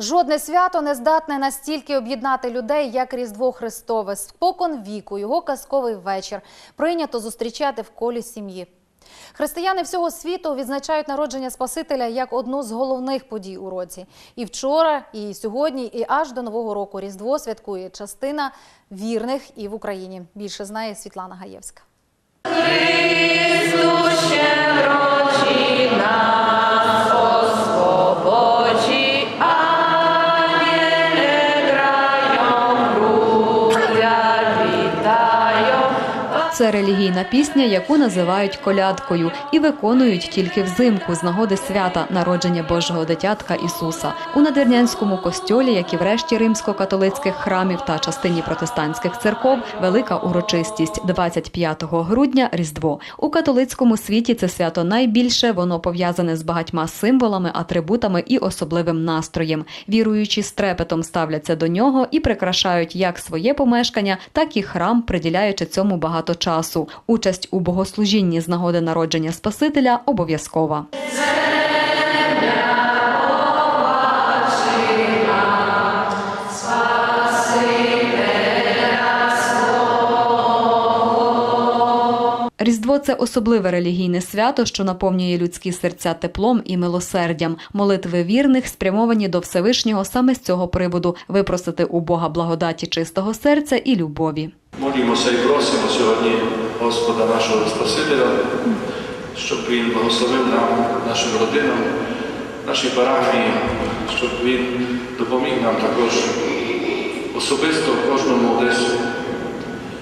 Жодне свято не здатне настільки об'єднати людей, як Різдво Христове. Спокон віку його казковий вечір прийнято зустрічати в колі сім'ї. Християни всього світу відзначають народження Спасителя як одну з головних подій у році. І вчора, і сьогодні, і аж до Нового року Різдво святкує частина вірних і в Україні. Більше знає Світлана Гаєвська. Це релігійна пісня, яку називають колядкою, і виконують тільки взимку з нагоди свята народження Божого дитятка Ісуса у надвірнянському костьолі, як і в решті римсько-католицьких храмів та частині протестантських церков. Велика урочистість 25 грудня Різдво у католицькому світі. Це свято найбільше воно пов'язане з багатьма символами, атрибутами і особливим настроєм. Віруючі з трепетом ставляться до нього і прикрашають як своє помешкання, так і храм, приділяючи цьому багато часу. Участь у богослужінні з нагоди народження Спасителя обов'язкова. Різдво це особливе релігійне свято, що наповнює людські серця теплом і милосердям. Молитви вірних спрямовані до Всевишнього саме з цього приводу випросити у Бога благодаті чистого серця і любові. Молімося і просимо сьогодні Господа нашого Спасителя, щоб Він благословив нам, нашим родинам, нашій парафії, щоб Він допоміг нам також особисто кожному десь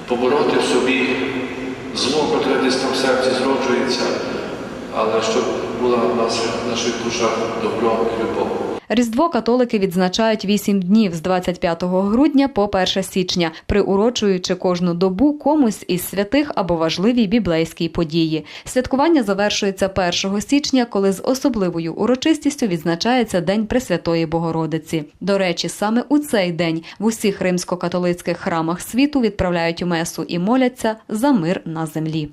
побороти в собі зло, котре десь там в серці зроджується, але щоб була в нас в наших душах добро і любов. Різдво католики відзначають вісім днів з 25 грудня по 1 січня, приурочуючи кожну добу комусь із святих або важливій біблейській події. Святкування завершується 1 січня, коли з особливою урочистістю відзначається День Пресвятої Богородиці. До речі, саме у цей день в усіх римсько-католицьких храмах світу відправляють месу і моляться за мир на землі.